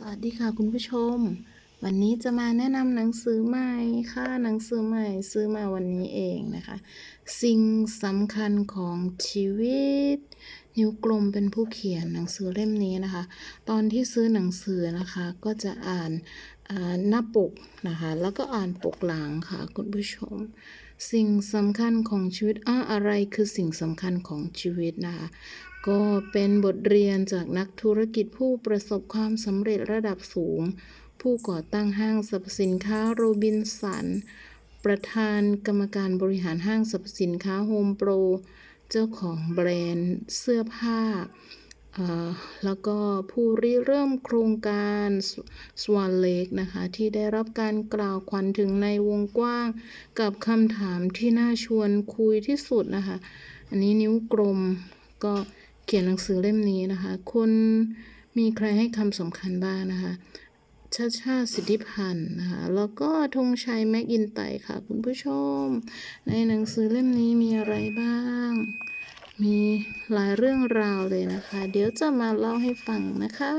สวัสดีค่ะคุณผู้ชม วันนี้จะมาแนะนำหนังสือใหม่ค่ะหนังสือใหม่ซื้อมาวันนี้เองนะคะ สิ่งสำคัญของชีวิต นิ้วกลมเป็นผู้เขียนหนังสือเล่มนี้นะคะ ตอนที่ซื้อหนังสือนะคะก็จะอ่านหน้าปกนะคะ แล้วก็อ่านปกหลังค่ะคุณผู้ชม สิ่งสำคัญของชีวิตอะอะไรคือสิ่งสำคัญของชีวิตนะคะ ก็เป็นบทเรียนจากนักธุรกิจผู้ประสบความสำเร็จระดับสูง ผู้ก่อตั้งห้างสรรพสินค้าโรบินสันประธานกรรมการบริหารห้างสรรพสินค้าโฮมโปร เจ้าของแบรนด์เสื้อผ้าเอ่อแล้วก็ผู้ริเริ่มโครงการสว a นเ a กนะคะ ที่ได้รับการกล่าวขวัญถึงในวงกว้าง กับคำถามที่น่าชวนคุยที่สุดนะคะ อันนี้นิ้วกลมก็เขียนหนังสือเล่มนี้นะคะ คนมีใครให้คำสำคัญบ้างนะคะ ชาชาสิทธิพันธ์นะคะแล้วก็ธงชัยแม็กอินไตค่ะ คุณผู้ชม ในหนังสือเล่มนี้มีอะไรบ้าง มีหลายเรื่องราวเลยนะคะ เดี๋ยวจะมาเล่าให้ฟังนะคะ